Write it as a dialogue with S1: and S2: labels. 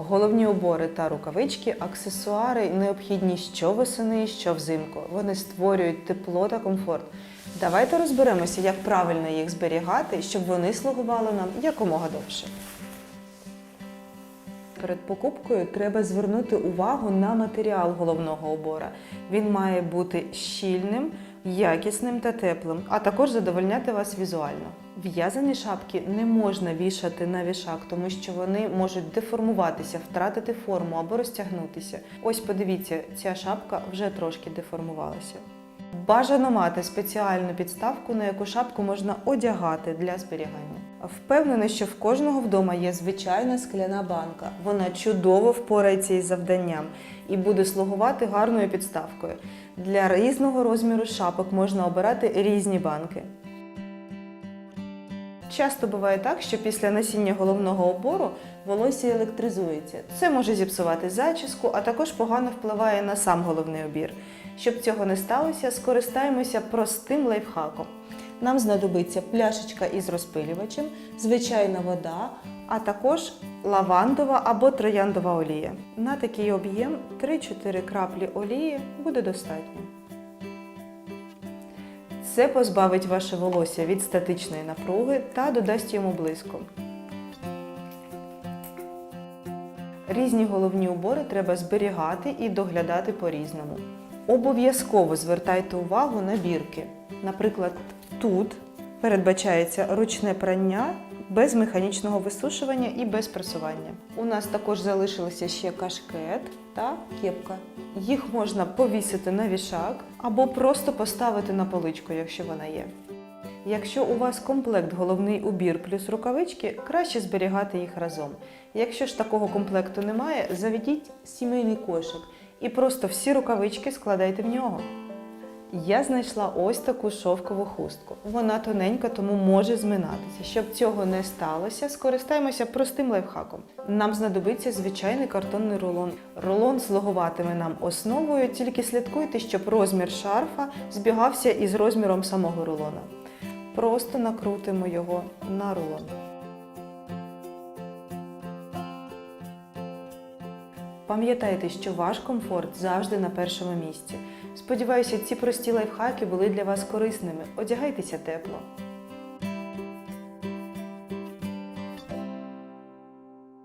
S1: Головні убори та рукавички, аксесуари необхідні що восени, що взимку. Вони створюють тепло та комфорт. Давайте розберемося, як правильно їх зберігати, щоб вони слугували нам якомога довше. Перед покупкою треба звернути увагу на матеріал головного убора. Він має бути щільним, якісним та теплим, а також задовольняти вас візуально. В'язані шапки не можна вішати на вішак, тому що вони можуть деформуватися, втратити форму або розтягнутися. Ось подивіться, ця шапка вже трошки деформувалася. Бажано мати спеціальну підставку, на яку шапку можна одягати для зберігання. Впевнений, що в кожного вдома є звичайна скляна банка. Вона чудово впорається із завданням і буде слугувати гарною підставкою. Для різного розміру шапок можна обирати різні банки. Часто буває так, що після носіння головного обору волосся електризується. Це може зіпсувати зачіску, а також погано впливає на сам головний убір. Щоб цього не сталося, скористаємося простим лайфхаком. Нам знадобиться пляшечка із розпилювачем, звичайна вода, а також лавандова або трояндова олія. На такий об'єм 3-4 краплі олії буде достатньо. Це позбавить ваше волосся від статичної напруги та додасть йому блиску. Різні головні убори треба зберігати і доглядати по-різному. Обов'язково звертайте увагу на бірки. Наприклад, тут передбачається ручне прання без механічного висушування і без пресування. У нас також залишилися ще кашкет та кепка. Їх можна повісити на вішак або просто поставити на поличку, якщо вона є. Якщо у вас комплект головний убір плюс рукавички, краще зберігати їх разом. Якщо ж такого комплекту немає, заведіть сімейний кошик і просто всі рукавички складайте в нього. Я знайшла ось таку шовкову хустку. Вона тоненька, тому може зминатися. Щоб цього не сталося, скористаємося простим лайфхаком. Нам знадобиться звичайний картонний рулон. Рулон слугуватиме нам основою, тільки слідкуйте, щоб розмір шарфа збігався із розміром самого рулона. Просто накрутимо його на рулон. Пам'ятайте, що ваш комфорт завжди на першому місці. Сподіваюся, ці прості лайфхаки були для вас корисними. Одягайтеся тепло.